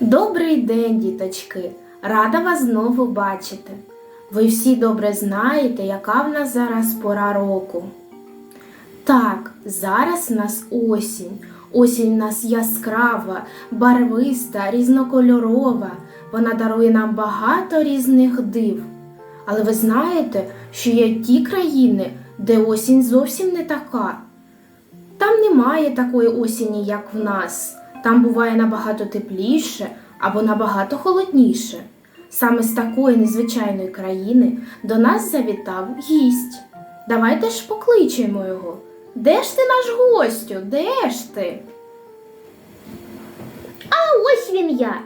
Добрий день, діточки! Рада вас знову бачити. Ви всі добре знаєте, яка в нас зараз пора року. Так, зараз в нас осінь. Осінь в нас яскрава, барвиста, різнокольорова. Вона дарує нам багато різних див. Але ви знаєте, що є ті країни, де осінь зовсім не така. Там немає такої осені, як в нас. Там буває набагато тепліше або набагато холодніше. Саме з такої незвичайної країни до нас завітав гість. Давайте ж покличемо його. Де ж ти наш гостю? Де ж ти? А ось він я.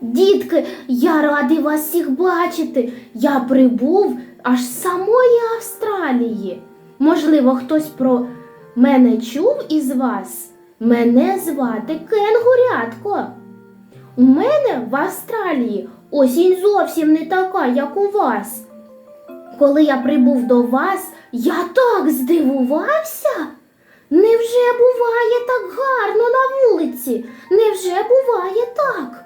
Дітки, я радий вас всіх бачити. Я прибув аж з самої Австралії. Можливо, хтось про мене чув із вас. Мене звати Кенгурятко. У мене в Австралії осінь зовсім не така, як у вас. Коли я прибув до вас, я так здивувався. Невже буває так гарно на вулиці? Невже буває так?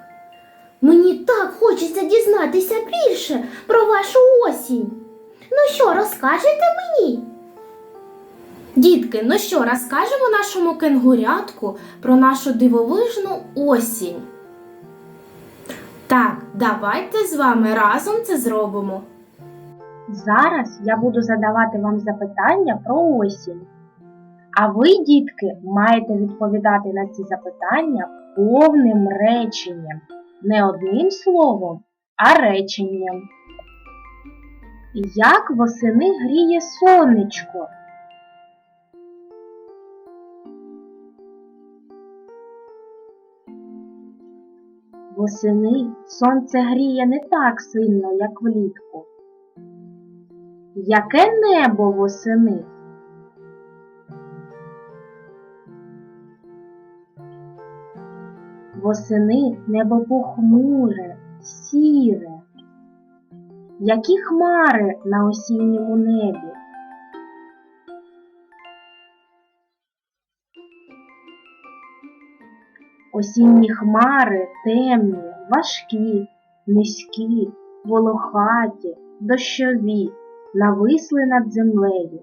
Мені так хочеться дізнатися більше про вашу осінь. Ну що, розкажете мені? Дітки, ну що, розкажемо нашому кенгурятку про нашу дивовижну осінь. Так, давайте з вами разом це зробимо. Зараз я буду задавати вам запитання про осінь. А ви, дітки, маєте відповідати на ці запитання повним реченням. Не одним словом, а реченням. Як восени гріє сонечко? Восени сонце гріє не так сильно, як влітку. Яке небо восени? Восени небо похмуре, сіре. Які хмари на осінньому небі? Осінні хмари темні, важкі, низькі, волохаті, дощові, нависли над землею.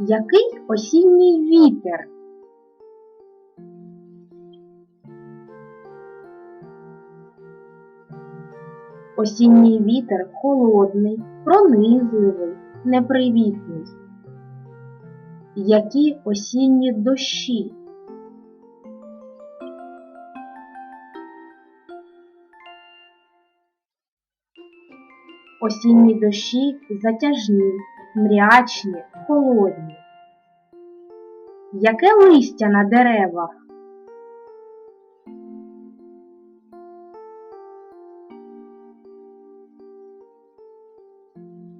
Який осінній вітер? Осінній вітер холодний, пронизливий, непривітний. Які осінні дощі? Осінні дощі затяжні, мрячні, холодні. Яке листя на деревах?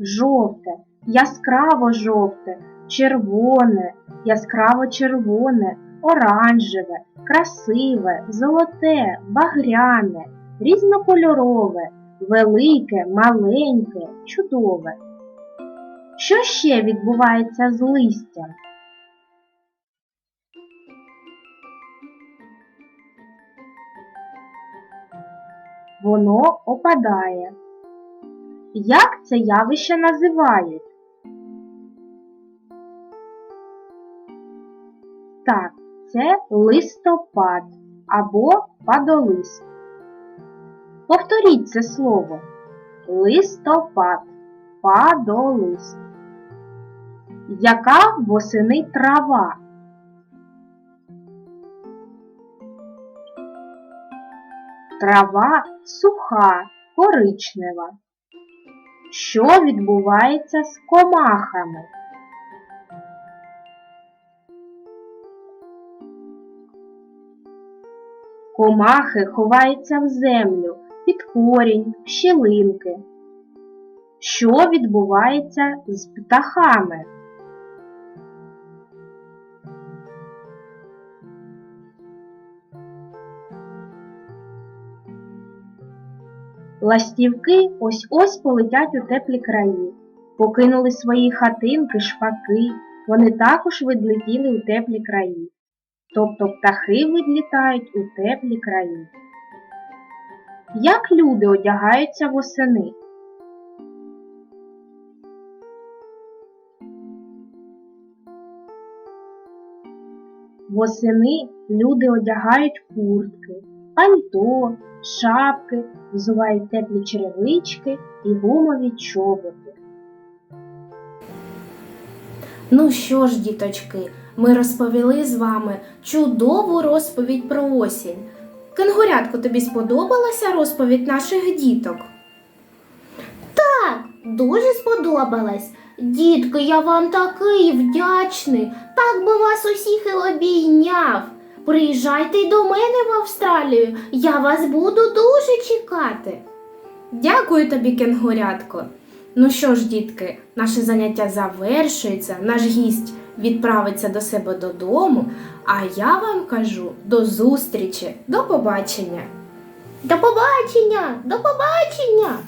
Жовте, яскраво жовте, червоне, яскраво червоне, оранжеве, красиве, золоте, багряне, різнокольорове, велике, маленьке, чудове. Що ще відбувається з листям? Воно опадає. Як це явище називають? Так, це листопад або падолист. Повторіть це слово. Листопад, падолист. Яка восени трава? Трава суха, коричнева. Що відбувається з комахами? Комахи ховаються в землю, під корінь, щілинки. Що відбувається з птахами? Ластівки ось-ось полетять у теплі краї. Покинули свої хатинки, шпаки, вони також відлетіли у теплі краї. Тобто птахи відлітають у теплі краї. Як люди одягаються восени? Восени люди одягають куртки, пальто, шапки, взувають теплі черевички і гумові чоботи. Ну що ж, діточки, ми розповіли з вами чудову розповідь про осінь. Кенгурятко, тобі сподобалася розповідь наших діток? Так, дуже сподобалось. Дітки, я вам такий вдячний. Так би вас усіх і обійняв. Приїжджайте й до мене в Австралію. Я вас буду дуже чекати. Дякую тобі, кенгурятко. Ну що ж, дітки, наше заняття завершується, наш гість відправиться до себе додому, а я вам кажу до зустрічі, до побачення. До побачення! До побачення!